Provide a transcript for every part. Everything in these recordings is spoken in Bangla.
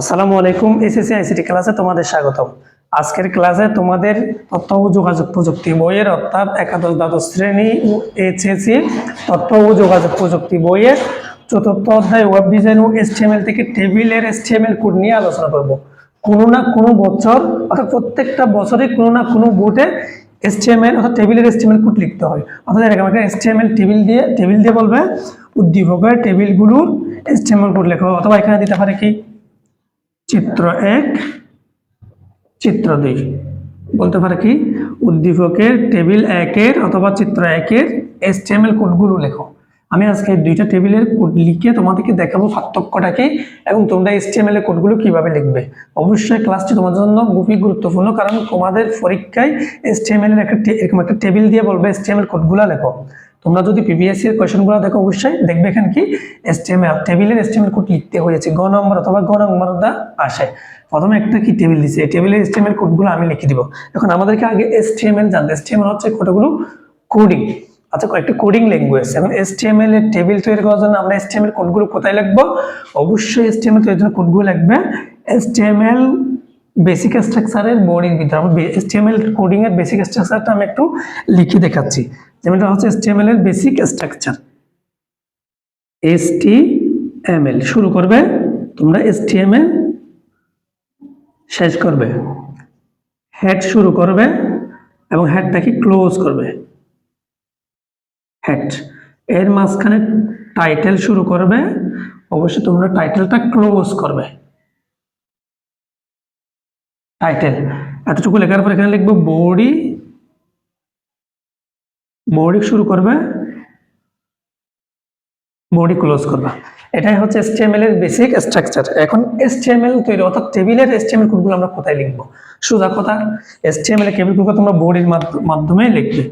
আসসালামু আলাইকুম, এসএসসি আইসিটি ক্লাসে তোমাদের স্বাগতম। আজকের ক্লাসে তোমাদের তথ্য ও যোগাযোগ প্রযুক্তি বইয়ের অর্থাৎ একাদশ দ্বাদশ শ্রেণি ও এইচএসসি তথ্য ও যোগাযোগ প্রযুক্তি বইয়ের চতুর্থ অধ্যায় ওয়েব ডিজাইন ও এসটিএমএল থেকে টেবিলের এসটিএমএল কোড নিয়ে আলোচনা করব। কোনো না কোনো বছর, অর্থাৎ প্রত্যেকটা বছরে কোনো না কোনো বোর্ডে এসটিএমএল অর্থাৎ টেবিলের এসটিএমএল কোড লিখতে হয়। অর্থাৎ এরকম একটা এসটিএমএল টেবিল দিয়ে টেবিল দিয়ে বলবে, উদ্দীপকের টেবিলগুলোর এসটিএমএল কোড লেখো, অথবা এখানে দিতে পারে কি? চিত্র এক, চিত্র দুই। বলতে পারে কি? উদ্দীপকের টেবিল একের অথবা চিত্র একের এসটিএমএল কোডগুলো লেখো। আমি আজকে দুইটা টেবিলের কোড লিখে তোমাদেরকে দেখাবো পার্থক্যটা কি এবং তোমরা এসটিএমএল এর কোডগুলো কীভাবে লিখবে। অবশ্যই ক্লাসটি তোমাদের জন্য খুবই গুরুত্বপূর্ণ কারণ তোমাদের পরীক্ষায় এসটিএমএল এর একটা এরকম একটা টেবিল দিয়ে বলবে এসটিএমএল কোডগুলো লেখো। তোমরা যদি এর কোয়েশনগুলো দেখো অবশ্যই, দেখবে এখানে কি? এসটিএমএল টেবিলের এসটিএমএল কোড লিখতে হয়েছে। গ নম্বর অথবা গ নম্বর দা আসে। প্রথমে একটা কি টেবিল দিছে? এই টেবিলের এসটিএমএল কোডগুলো আমি লিখে দিব। এখন আমাদেরকে আগে এসটিএমএল জানতে এসটিএমএল হচ্ছে কতগুলো? কোডিং আচ্ছা কয়েকটা কোডিং ল্যাঙ্গুয়েজ এখন এসটিএমএল এর টেবিল তৈরি করার জন্য আমরা এসটিএমএল কোডগুলো কোথায় লিখব? অবশ্যই এসটিএমএল তৈরির জন্য কোডগুলো লিখবে। এসটিএমএল বেসিক স্ট্রাকচারের বোর্ডিং আমরা এসটিএমএল কোডিং এর বেসিক স্ট্রাকচারটা আমি একটু লিখে দেখাচ্ছি। যেমনটা হচ্ছে এসটিএমএল এর বেসিক স্ট্রাকচার এসটিএমএল শুরু করবে, তোমরা এসটিএমএল শেষ করবে। হেড শুরু করবে এবং হেডটাকে ক্লোজ করবে। হেড এর মাঝখানে টাইটেল শুরু করবে, অবশ্যই তোমরা টাইটেলটা ক্লোজ করবে। টাইটেল এতটুকু লেখার পর এখানে লিখব বডি বডি শুরু করবে বডি ক্লোজ করবে। এটাই হচ্ছে এসটিএমএল এর বেসিক স্ট্রাকচার এখন এসটিএমএল তৈরি, অর্থাৎ টেবিলের এসটিএমএল কোডগুলো আমরা কোথায় লিখব? সোজা কথা এসটিএমএল এর কেবল তোমরা বডির মাধ্যমে লিখবে।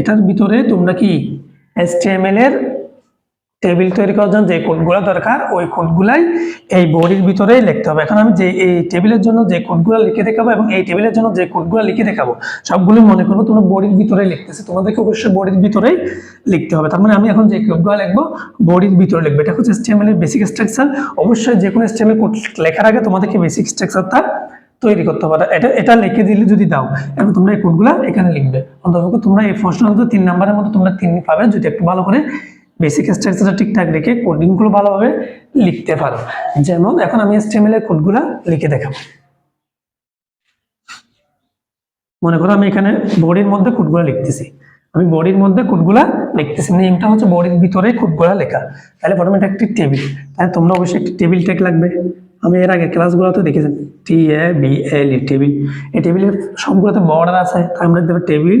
এটার ভিতরে তোমরা কি এসটিএমএল এর টেবিল তৈরি করার জন্য যে কোডগুলো দরকার, ওই কোডগুলাই এই বডির ভিতরেই লিখতে হবে। এখন আমি যে এই টেবিলের জন্য যে কোডগুলো লিখে দেখাবো এবং এই টেবিলের জন্য যে কোডগুলো লিখে দেখাবো, সবগুলো মনে করব তোমরা বডির ভিতরেই লিখতেছে। তোমাদেরকে অবশ্যই বডির ভিতরেই লিখতে হবে। তার মানে আমি এখন যে কোডগুলো লিখব, বডির ভিতরে লিখব। এটা হচ্ছে এর বেসিক স্ট্রাকচার অবশ্যই যে কোনো HTML কোড লেখার আগে তোমাদেরকে বেসিক স্ট্রাকচারটা তৈরি করতে পারো এটা এটা লিখে দিলে যদি দাও এবং তোমরা এই কোডগুলো এখানে লিখবে। অন্তত তোমরা এই প্রশ্ন তিন নাম্বারের মতো তোমরা তিন পাবে, যদি একটু ভালো করে বেসিক স্ট্রাকচারটা ঠিকঠাক রেখে কোডিংগুলো ভালোভাবে লিখতে পারো। যেমন এখন আমি এর কোডগুলো লিখে দেখাবো। মনে করো আমি এখানে বডির মধ্যে কোডগুলো লিখতেছি। আমি বডির মধ্যে কোডগুলা লিখতেছি। নেমটা হচ্ছে বডির ভিতরে কোডগুলা লেখা। তাহলে প্রথমে এটা একটি টেবিল তাহলে তোমরা অবশ্যই একটি টেবিল ট্যাগ লাগবে। আমি এর আগে ক্লাসগুলোতে দেখেছি। টি A B L E table এই টেবিলের সবগুলোতে বর্ডার আছে। আমরা দেবো টেবিল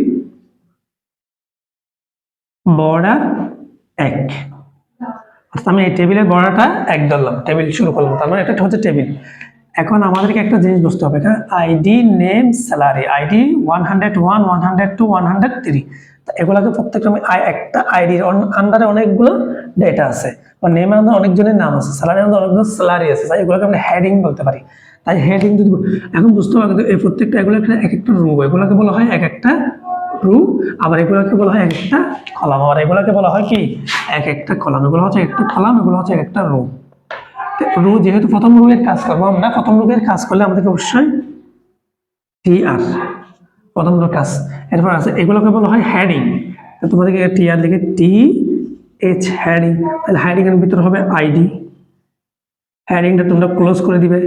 বর্ডার এক। অর্থাৎ আমি এই টেবিলের বর্ডারটা এক ধরলাম টেবিল শুরু করলাম, তার মানে এটা হচ্ছে টেবিল। এখন আমাদেরকে একটা জিনিস বুঝতে হবে ID, name, salary, ID one hundred one one hundred two, one hundred three. এগুলোকে প্রত্যেকটা আমি একটা আইডির আন্ডারে অনেকগুলো ডেটা আছে, বা নেমের মধ্যে অনেকজনের নাম আছে স্যালারির মধ্যে অনেকগুলো স্যালারি আছে, তাই এগুলোকে আমরা হেডিং বলতে পারি। তাই হেডিং যদি এখন বুঝতে হবে এই প্রত্যেকটা, এগুলো একটা এক একটা রু এগুলোকে বলা হয় এক একটা রু আবার এগুলোকে বলা হয় এক একটা কলাম। আবার এগুলোকে বলা হয় কি? এক একটা কলাম। এগুলো হচ্ছে এক একটা কলাম, এগুলো হচ্ছে এক একটা রু রু যেহেতু প্রথম রু এর কাজ করব আমরা, প্রথম রু এর কাজ করলে আমাদেরকে অবশ্যই টি আর প্রথম রু কাজ। এরপর আছে, এগুলোকে বলা হয় হ্যাডিং তোমাদেরকে টি আর লিখে টি এইচ হ্যাডিং তাহলে হ্যাডিং এর ভিতরে হবে আইডি হ্যাডিংটা তোমরা ক্লোজ করে দিবে।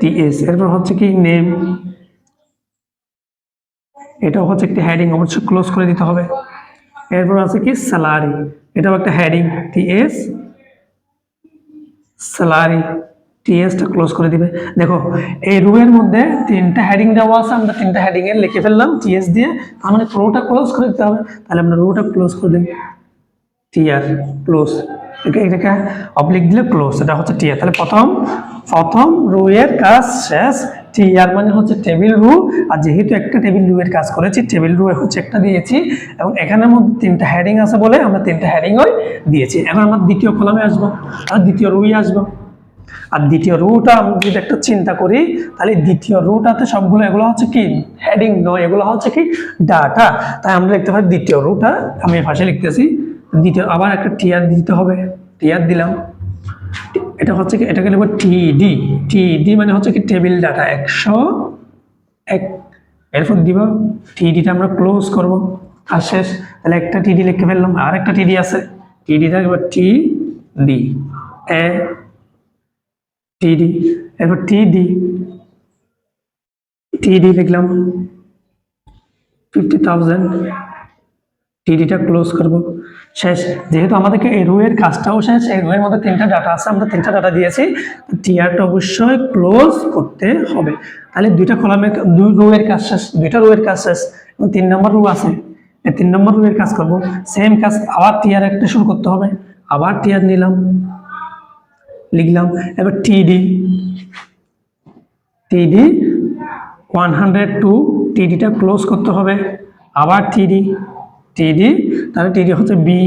টিএস এরপর হচ্ছে কি নেম এটাও হচ্ছে একটি হেডিং অবশ্যই ক্লোজ করে দিতে হবে। এরপর আছে কি? স্যালারি এটাও একটা হেডিং টি এস স্যালারি টিএসটা ক্লোজ করে দিবে। দেখো, এই রুয়ের মধ্যে তিনটা হেডিং দেওয়া আছে, আমরা তিনটা হেডিং এর লিখে ফেললাম টিএস দিয়ে। তার মানে রোটা ক্লোজ করে দিতে হবে। তাহলে আমরা রোটা ক্লোজ করে দিন টিআর ক্লোজ এটাকে অবলিক দিলে ক্লোজ এটা হচ্ছে টিআর তাহলে প্রথম প্রথম রুয়ের কাজ শেষ টিআর মানে হচ্ছে টেবিল রু, আর যেহেতু একটা টেবিল রু এর কাজ করেছি, টেবিল রু হচ্ছে একটা দিয়েছি, এবং এখানের মধ্যে তিনটা হেডিং আছে বলে আমরা তিনটা হেডিংও দিয়েছি। এখন আমার দ্বিতীয় কলামে আসব, আর দ্বিতীয় রুই আসব। আর দ্বিতীয় রুটা আমি যদি একটা চিন্তা করি, তাহলে দ্বিতীয় রুটাতে সবগুলো এগুলো হচ্ছে কি? হেডিং নয়, এগুলো হচ্ছে কি? ডাটা তাই আমরা লিখতে পারি দ্বিতীয় রুটা, আমি ভাষায় লিখতেছি, দ্বিতীয়, আবার একটা টিয়ার দিতে হবে টিয়ার দিলাম। এটা হচ্ছে কি, এটাকে লিখব টিডি টিডি মানে হচ্ছে কি টেবিল ডাটা একশো এক। এরপর দিব টিডিটা আমরা ক্লোজ করব। আর শেষ, তাহলে একটা টিডি লিখে ফেললাম, আর একটা টিডি আছে। টিডিটা এবার টি ডি এ টিডি এরপর টিডি টিডি লিখলাম ফিফটি থাউজেন্ড টিডিটা ক্লোজ করব। শেষ। যেহেতু আমাদেরকে এই রুয়ের কাজটাও শেষ, এই রুয়ের মধ্যে তিনটা ডাটা আছে, আমরা তিনটা ডাটা দিয়েছি টিআরটা অবশ্যই ক্লোজ করতে হবে। তাহলে দুইটা কলামের দুই রুয়ের কাজ শেষ, দুইটা রুয়ের কাজ শেষ, এবং তিন নম্বর রু আছে। এই তিন নম্বর রুয়ের কাজ করব। সেম কাজ, আবার টিআর একটা শুরু করতে হবে। আবার টিআর নিলাম, লিখলাম। এবার TD TD one hundred two টিডিটা close করতে হবে। আবার টিডি টিডি তাহলে টিডি হচ্ছে বি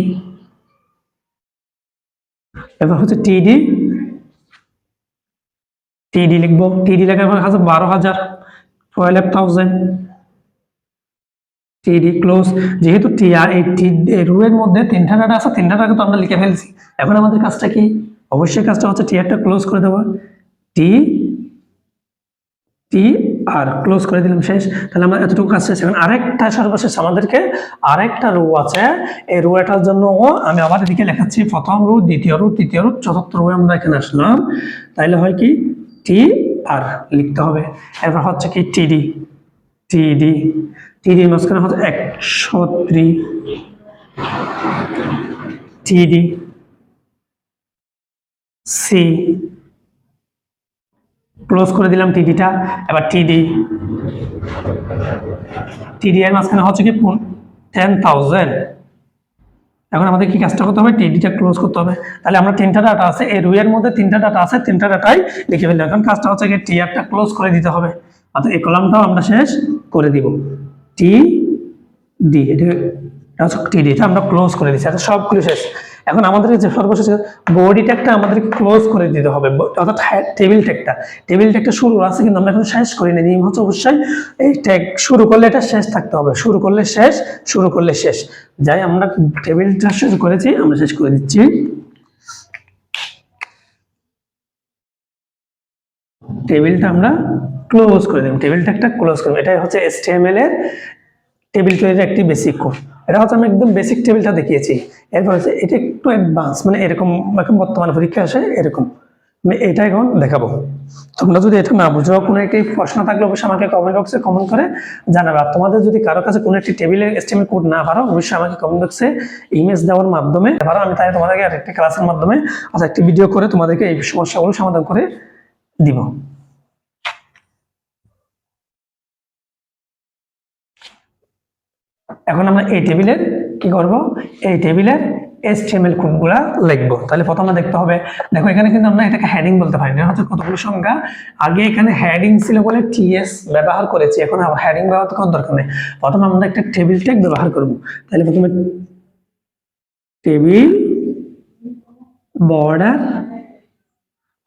এবার হচ্ছে টিডি টিডি লিখব। টিডি লেখার হচ্ছে বারো হাজার টুয়েলভ থাউজেন্ড টিডি ক্লোজ যেহেতু টিআর এই টি রুয়ের মধ্যে তিনটা ডাটা আছে, তিনটা ডাটা তো আমরা লিখে ফেলছি। এখন আমাদের কাজটা কি? অবশ্যই কাজটা হচ্ছে টিআরটা ক্লোজ করে দেবো। টি টি আর ক্লোজ করে দিলাম শেষ। তাহলে আমরা এতটুকু কাজ শেষ। এখন আরেকটা সর্বশেষ আমাদেরকে, আরেকটা রো আছে। এই রোটার জন্য আমি আবার এদিকে লেখাচ্ছি, প্রথম রু, দ্বিতীয় রু, তৃতীয় রু, চতুর্থ রো আমরা এখানে আসলাম। তাইলে হয় কি? টি আর লিখতে হবে। এরপর হচ্ছে কি টিডি টিডি টিডির মাঝখানে হচ্ছে একশো ত্রি। টিডি সি ক্লোজ করে দিলাম টিডিটা এবার টিডি টিডি এর মাঝখানে হচ্ছে কি টেন থাউজেন্ড এখন আমাদের কি কাজটা করতে হবে? টিডিটা ক্লোজ করতে হবে। তাহলে আমরা তিনটা ডাটা আছে, এই রুইয়ের মধ্যে তিনটা ডাটা আছে, তিনটা ডাটাই লিখে ফেললাম। এখন কাজটা হচ্ছে কি টিআরটা ক্লোজ করে দিতে হবে। অর্থাৎ এই কলামটাও আমরা শেষ করে দিব। টি ডি এটা হচ্ছে টিডি এটা আমরা ক্লোজ করে দিচ্ছি এটা সবগুলো শেষ। এখন আমাদের যে সর্বশেষ বডি ট্যাগটা আমাদের ক্লোজ করে দিতে হবে অর্থাৎ টেবিল ট্যাগটা টেবিল ট্যাগটা শুরু আছে কিন্তু আমরা এখন শেষ করিনি। নিয়ম হচ্ছে অবশ্যই এই ট্যাগ শুরু করলে এটা শেষ থাকতে হবে। শুরু করলে শেষ, শুরু করলে শেষ। যাই, আমরা টেবিলটা শেষ করেছি, আমরা শেষ করে দিচ্ছি। টেবিলটা আমরা ক্লোজ করে দিলাম টেবিলটা একটা ক্লোজ করব এটাই হচ্ছে এসটিএমএল এর টেবিল তৈরির একটি বেসিক কোড এটা হচ্ছে আমি একদম বেসিক টেবিলটা দেখিয়েছি। এরপর হচ্ছে এটা একটু অ্যাডভান্স মানে এরকম, এখন বর্তমানে পরীক্ষা আসে এরকম। আমি এটা এখন দেখাবো। তোমরা যদি এটা না বুঝো, কোনো একটি প্রশ্ন থাকলে অবশ্যই আমাকে কমেন্ট বক্সে কমেন্ট করে জানাবে। আর তোমাদের যদি কারও কাছে কোনো একটি টেবিলের এস্টিমেট কোড না পারো অবশ্যই আমাকে কমেন্ট বক্সে ইমেজ দেওয়ার মাধ্যমে পারো আমি তাই তোমাদেরকে আরেকটি ক্লাসের মাধ্যমে অর্থাৎ একটি ভিডিও করে তোমাদেরকে এই সমস্যাগুলো সমাধান করে দিব। এখন আমরা এই টেবিলের কি করব? এই টেবিলের HTML কোডগুলা লিখব। তাহলে প্রথমে দেখতে হবে, দেখো এখানে কিন্তু আমরা এটাকে হেডিং বলতে পারি না হচ্ছে কতগুলো সংখ্যা আগে এখানে হেডিং ছিল বলে টিএস ব্যবহার করেছি, এখন আবার হেডিং ব্যবহার করার দরকার নেই। প্রথমে আমরা একটা টেবিল ট্যাগ ব্যবহার করব। তাহলে প্রথমে টেবিল বর্ডার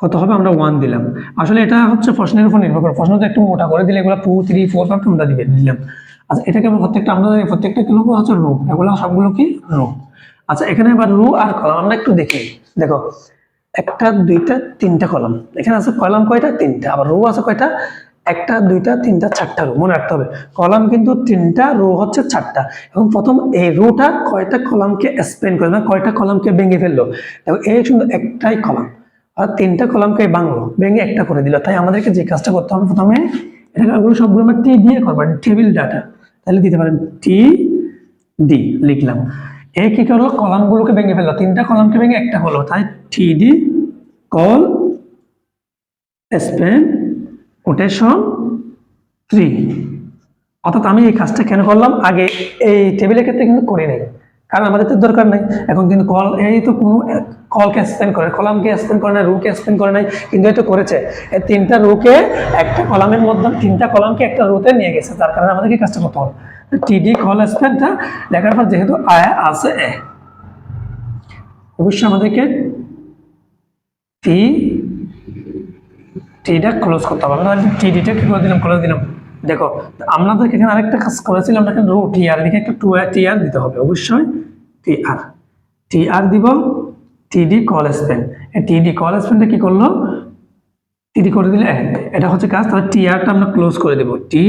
কত হবে? আমরা ওয়ান দিলাম। আসলে এটা হচ্ছে প্রশ্নের উপর নির্ভর করে। প্রশ্ন তো একটু মোটা করে দিলে এগুলো টু থ্রি ফোর ফাইভ আমরা দিবে দিলাম। আচ্ছা এটাকে প্রত্যেকটা আমরা জানি, প্রত্যেকটা কি লোক হচ্ছে রো এগুলো সবগুলো কি রো আচ্ছা এখানে এবার রো আর কলাম, আমরা একটু দেখি। দেখো, একটা, দুইটা, তিনটা কলাম। এখানে আছে কলাম কয়টা? তিনটা। আবার রো আছে কয়টা? একটা, দুইটা, তিনটা, চারটা রু। মনে রাখতে হবে, কলাম কিন্তু তিনটা, রো হচ্ছে চারটা। এবং প্রথম এই রোটা কয়টা কলামকে স্পেন করে মানে কয়টা কলামকে ভেঙে ফেলল? এবং এই কিন্তু একটাই কলাম। আর তিনটা কলামকে ভাঙলো, ভেঙে একটা করে দিল। তাই আমাদেরকে যে কাজটা করতে হবে প্রথমে এটাগুলো সবগুলো আমরা টি দিয়ে করব টেবিল ডাটা তাহলে দিতে পারেন টি ডি লিখলাম। এ কি করল? কলামগুলোকে ভেঙে ফেলল। তিনটা কলামকে ভেঙে একটা হলো। তাই T D col span quotation three অর্থাৎ আমি এই কাজটা কেন করলাম? আগে এই টেবিলের ক্ষেত্রে কিন্তু করি নাই। কারণ আমাদের তো দরকার নেই। এখন কিন্তু কল এই তো কোনো কলকে স্পেন করে কলামকে স্পেন করে না রুকে স্পেন করে নাই, কিন্তু এটা করেছে। এই তিনটা রুকে একটা কলামের মধ্যে তিনটা কলামকে একটা রুতে নিয়ে গেছে, তার কারণে আমাদেরকে কাজটা করতে হবে টিডি কল স্পেনটা লেখার পর যেহেতু আয় আছে, এ, অবশ্যই আমাদেরকে টি টিটা ক্লোজ করতে হবে। আমরা টিডিটা কি করে দিলাম? ক্লোজ দিলাম। দেখো আমাদের এখানে আরেকটা কাজ করেছিলাম এখানে রো টি আর লিখে একটা টু টি আর দিতে হবে, অবশ্যই টি আর টি আর দিব টিডি কল স্পেন এই টিডি কল স্পেনটা কি করল? টিডি করে দিলে এটা হচ্ছে কাজ, তাহলে টি আরটা আমরা ক্লোজ করে দেব। টি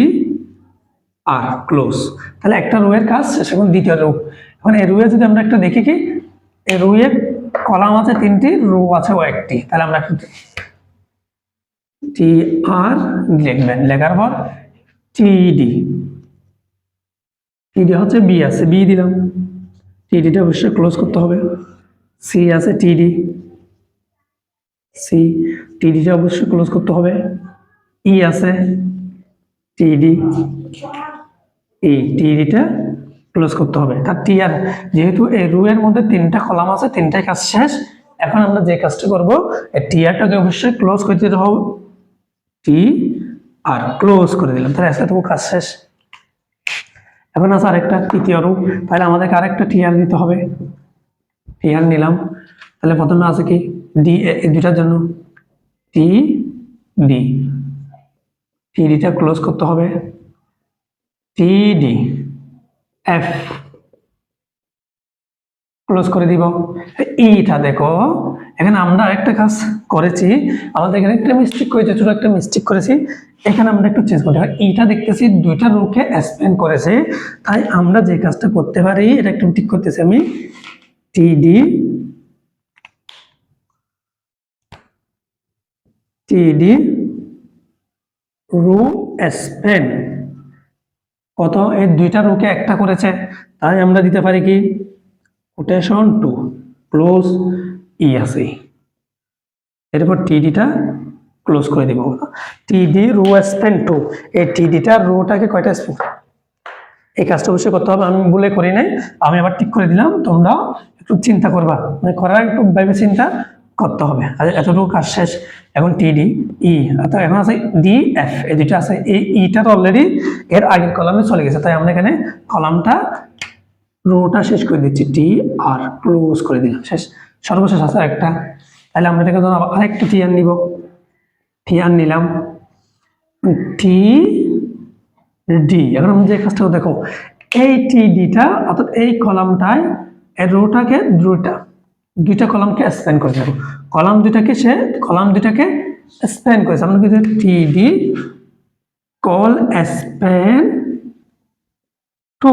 আর ক্লোজ তাহলে একটা রোয়ের কাজ শেষ এখন দ্বিতীয় রো এখন এই রোয়ে যদি আমরা একটা দেখি কি, এই রোয়ে কলাম আছে তিনটি রো আছে ও একটি। তাহলে আমরা টি আর লিখবেন, লেখার পর টিডি টিডি হচ্ছে বি আছে বি দিলাম। টিডিটা অবশ্যই ক্লোজ করতে হবে। সি আছে টিডি সি টিডিটা অবশ্যই ক্লোজ করতে হবে। ই আছে টিডি এই টিডিটা ক্লোজ করতে হবে। তার টি আর, যেহেতু এই রু এর মধ্যে তিনটা কলাম আছে, তিনটাই কাজ শেষ, এখন আমরা যে কাজটা করব, এই টি আরটাকে অবশ্যই ক্লোজ করে দিতে হবে। টি আর ক্লোজ করে দিলাম। তাহলে আজকে তবু কাজ শেষ। এখন আছে আরেকটা, তৃতীয় রূপ তাহলে আমাদেরকে আরেকটা টিআর দিতে হবে। টিআর নিলাম। তাহলে প্রথমে আছে কি? ডি দুটার জন্য টি ডি টিডিটা ক্লোজ করতে হবে। টিডি এফ ক্লোজ করে দিব। ইটা দেখো। এখানে আমরা একটা কাজ করেছি। আমাদের এখানে একটা মিস্টেক করেছি, ছোট একটা মিস্টেক করেছি। এখানে আমরা একটু চেঞ্জ করতে পারি। ইটা দেখতেছি, দুইটা রুকে এক্সপ্লেন করেছে। তাই আমরা যে কাজটা করতে পারি, এটা একটু ঠিক করতেছি আমি। টিডি টিডি রু স্পেন কত? এই দুইটা রুকে একটা করেছে। তাই আমরা দিতে পারি কি? কোটেশন টু ক্লোজ ই আছে। এরপর টিডিটা ক্লোজ করে দিব। টিডি রো স্পেন টু এই টিডিটা রোটাকে কয়টা স্পেন এই কাজটা অবশ্যই করতে হবে। আমি বলে করি নাই। আমি আবার ঠিক করে দিলাম। তোমরা একটু চিন্তা করবা। মানে করার একটু ভেবে চিন্তা করতে হবে। এতটুকু কাজ শেষ। এখন টিডি ই অর্থাৎ এখন আছে ডি এফ এই দুইটা আছে। এই ইটা তো অলরেডি এর আগের কলামে চলে গেছে। তাই আমরা এখানে কলামটা রোটা শেষ করে দিচ্ছি। টি আর ক্লোজ করে দিলাম। শেষ। সর্বশেষ আছে একটা তাহলে আমরা এটাকে ধরো আরেকটা টি আর নিব। আর নিলাম। টি ডি এখন আমি যে কাজটা দেখো এই টি ডিটা অর্থাৎ এই কলামটায় এই রোটাকে দুটা দুইটা কলামকে স্প্যান করে দেবো কলাম দুইটাকে সে, কলাম দুইটাকে স্প্যান করেছে। আমরা কিন্তু T D col span two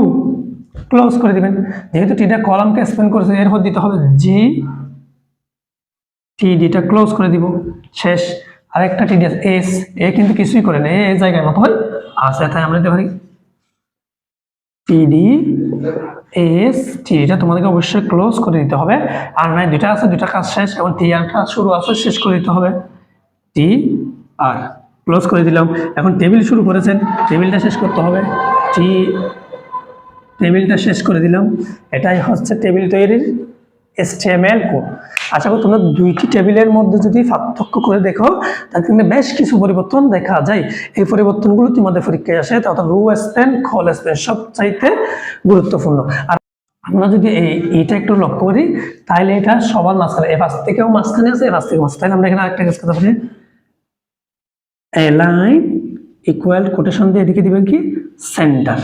close করে দিবেন। যেহেতু টিটা কলামকে স্প্যান করেছে, এরপর দিতে হবে জি টি ডিটা ক্লোজ করে দিব। শেষ। আরেকটা টি ডি এস, এ কিন্তু কিছুই করে না, এ জায়গায় মতো হয়। আছে, তাই আমরা দিতে পারি। টিডি এস, টি, এটা তোমাদেরকে অবশ্যই ক্লোজ করে দিতে হবে। আর নাই, দুইটা আছে, দুইটা কাজ শেষ, এবং টি আরটা শুরু আছে, শেষ করে দিতে হবে। টি, আর ক্লোজ করে দিলাম। এখন টেবিল শুরু করেছেন, টেবিলটা শেষ করতে হবে। টি, টেবিলটা শেষ করে দিলাম। এটাই হচ্ছে টেবিল তৈরির এসটিএমএল কোড। আশা করি তোমরা দুইটি টেবিলের মধ্যে যদি পার্থক্য করে দেখো, তাহলে কিন্তু বেশ কিছু পরিবর্তন দেখা যায়। এই পরিবর্তনগুলো তোমাদের পরীক্ষায় আসে, অর্থাৎ রু স্পেন খল স্পেন সবচাইতে গুরুত্বপূর্ণ। আর আমরা যদি এই, এইটা একটু লক্ষ্য করি, তাহলে এটা সবার মাঝখানে, এ পাশ থেকেও মাঝখানে আছে, এ পাশ থেকে মাঝখানে। আমরা এখানে আরেকটা কাজ করতে পারি। লাইন ইকুয়াল কোটেশন দিয়ে এদিকে দিবেন কি? সেন্টার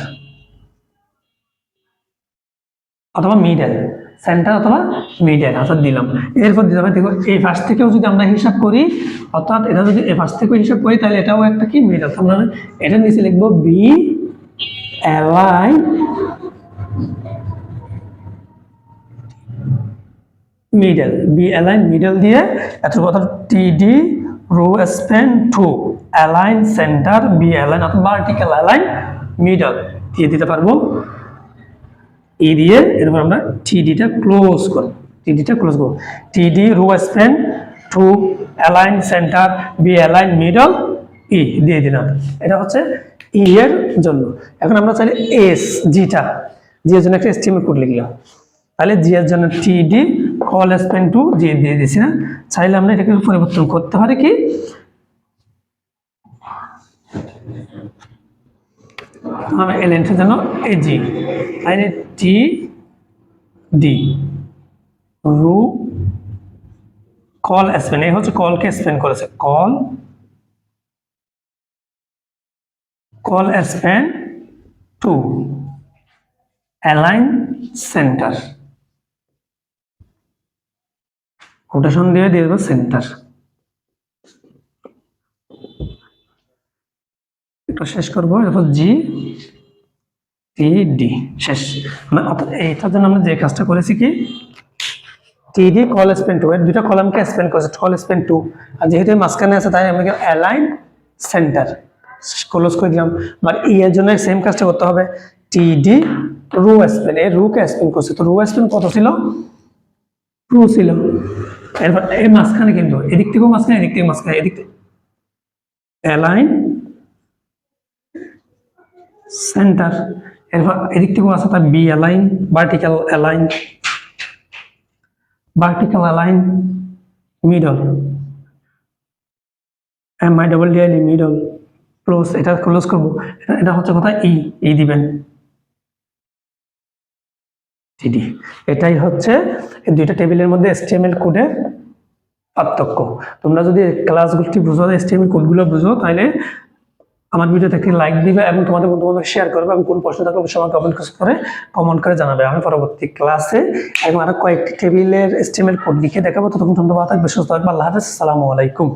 অথবা মিডল সেন্টার অথবা মিডল অর্থাৎ দিলাম। এরপর দিতে হবে দেখো, এই পাশ থেকেও যদি আমরা হিসাব করি, অর্থাৎ এটা যদি এই পাশ থেকেও হিসাব করি, তাহলে এটাও একটা কি মিডল আমরা এটা নিচে লিখব বি এলাই মিডল বি অ্যালাইন মিডল দিয়ে এত কথা TD row span two align center B align অর্থাৎ ভার্টিক্যাল অ্যালাইন মিডল দিয়ে দিতে পারব। ই দিয়ে এরপর আমরা টিডিটা ক্লোজ করব। টিডিটা ক্লোজ করব। TD row span two align center B align middle ই দিয়ে দিলাম। এটা হচ্ছে ই এর জন্য। এখন আমরা চাইলে এস জিটা জি এর জন্য একটা এস্টিমেট কোড লিখলাম। তাহলে জি এর জন্য টিডি কল স্পেন টু জি দিয়ে দিয়েছি না। চাইলে আমরা এটাকে পরিবর্তন করতে পারি কি? আমরা এলেন্টের জন্য এজি তাহলে T D row col span এই হচ্ছে কলকে স্পেন করেছে। Col col span two align center quotation দিয়ে দিয়ে দেবো সেন্টার এটা শেষ করব এরপর জি টি ডি শেষ। মানে এইটার জন্য আমরা যে কাজটা করেছি কি? টিডি কল স্পেন টু এর দুটো কলামকে স্পেন করেছে কল স্পেন টু আর যেহেতু মাঝখানে আছে, তাই আমাকে অ্যালাইন সেন্টার ক্লোজ করে দিলাম। আর ই এর জন্য সেম কাজটা করতে হবে টিডি রু স্পেন এই রুকে স্পেন করছে। তো রু স্পেন কত ছিল? টু ছিল। এরপর এর মাঝখানে কিন্তু, এদিক থেকেও মাঝখানে, এদিক থেকে মাঝখানে, এদিক থেকে। অ্যালাইন সেন্টার এরপর এদিক থেকেও আছে তার B align vertical align vertical align middle M I double ডিআইলি middle close এটা ক্লোজ করব। এটা- হচ্ছে কথা ই ই দিবেন। টিডি এটাই হচ্ছে দুইটা টেবিলের মধ্যে এসটিএমএল কোডের পার্থক্য। তোমরা যদি ক্লাসগুলি বুঝো এসটিএমএল কোডগুলো বুঝো তাহলে আমার ভিডিওতে একটি লাইক দিবে এবং তোমাদের বন্ধু বান্ধব শেয়ার করবে এবং কোন প্রশ্ন থাকলে অবশ্যই আমাকে কমেন্ট করে কমেন্ট করে জানাবে। আমি পরবর্তী ক্লাসে এবং আরও কয়েকটি টেবিলের এস্টিমেট কোড লিখে দেখাবো। ততক্ষণ তোমরা থাকবে সুস্থ থাকবে, আল্লাহ হাফেজ, আসসালামু আলাইকুম।